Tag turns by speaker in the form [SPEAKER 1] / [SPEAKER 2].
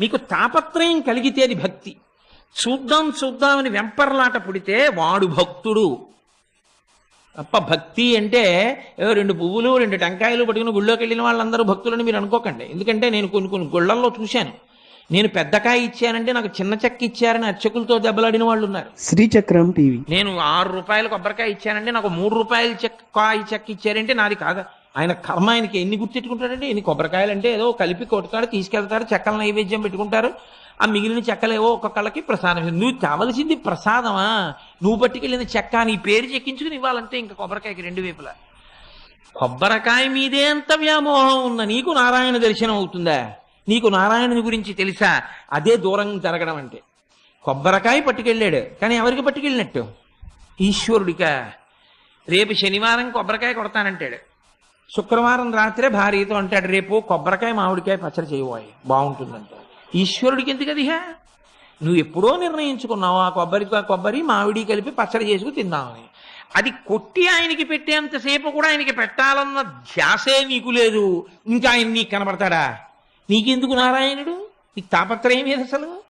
[SPEAKER 1] మీకు తాపత్రయం కలిగితే అది భక్తి. చూద్దాం చూద్దామని వెంపర్లాట పుడితే వాడు భక్తుడు. తప్ప భక్తి అంటే రెండు పువ్వులు రెండు టెంకాయలు పట్టుకుని గుళ్ళోకి వెళ్ళిన వాళ్ళందరూ భక్తులని మీరు అనుకోకండి. ఎందుకంటే నేను కొన్ని కొన్ని గుళ్ళల్లో చూశాను. నేను పెద్దకాయ ఇచ్చానంటే నాకు చిన్న చెక్క ఇచ్చారని అర్చకులతో దెబ్బలాడిన వాళ్ళు ఉన్నారు
[SPEAKER 2] శ్రీచక్రం టీవీ.
[SPEAKER 1] నేను ఆరు రూపాయలు కొబ్బరికాయ ఇచ్చానంటే నాకు మూడు రూపాయలు చెక్క కాయ చెక్క ఇచ్చారంటే నాది కాదా? ఆయన కర్మ ఆయనకి ఎన్ని గుర్తెట్టుకుంటాడంటే ఎన్ని కొబ్బరికాయలు అంటే ఏదో కలిపి కొడతాడు తీసుకెళ్తారు చెక్కల నైవేద్యం పెట్టుకుంటారు. ఆ మిగిలిన చెక్కలేవో ఒక్కొక్కళ్ళకి ప్రసాదం నువ్వు కావలసింది ప్రసాదమా? నువ్వు పట్టుకెళ్ళిన చెక్క నీ పేరు చెక్కించుకుని ఇవ్వాలంటే ఇంకా కొబ్బరికాయకి రెండు వైపులా. కొబ్బరికాయ మీదే అంత వ్యామోహం ఉన్న నీకు నారాయణ దర్శనం అవుతుందా? నీకు నారాయణుని గురించి తెలుసా? అదే దూరం జరగడం అంటే. కొబ్బరికాయ పట్టుకెళ్ళాడు. కానీ ఎవరికి పట్టుకెళ్ళినట్టు? ఈశ్వరుడికా. రేపు శనివారం కొబ్బరికాయ కొడతానంటాడు. శుక్రవారం రాత్రే భార్యతో అంటాడు రేపు కొబ్బరికాయ మామిడికాయ పచ్చడి చేయబోయి. బాగుంటుందంటే. ఈశ్వరుడికి ఎందుకు అది హే? నువ్వు ఎప్పుడో నిర్ణయించుకున్నావు ఆ కొబ్బరి కొబ్బరి మామిడి కలిపి పచ్చడి చేసుకుని తిందామని. అది కొట్టి ఆయనకి పెట్టేంతసేపు కూడా ఆయనకి పెట్టాలన్న ధ్యాసే నీకు లేదు. ఇంకా ఆయన నీకు కనబడతాడా? నీకెందుకు నారాయణుడు? నీకు తాపత్రయం ఏది అసలు?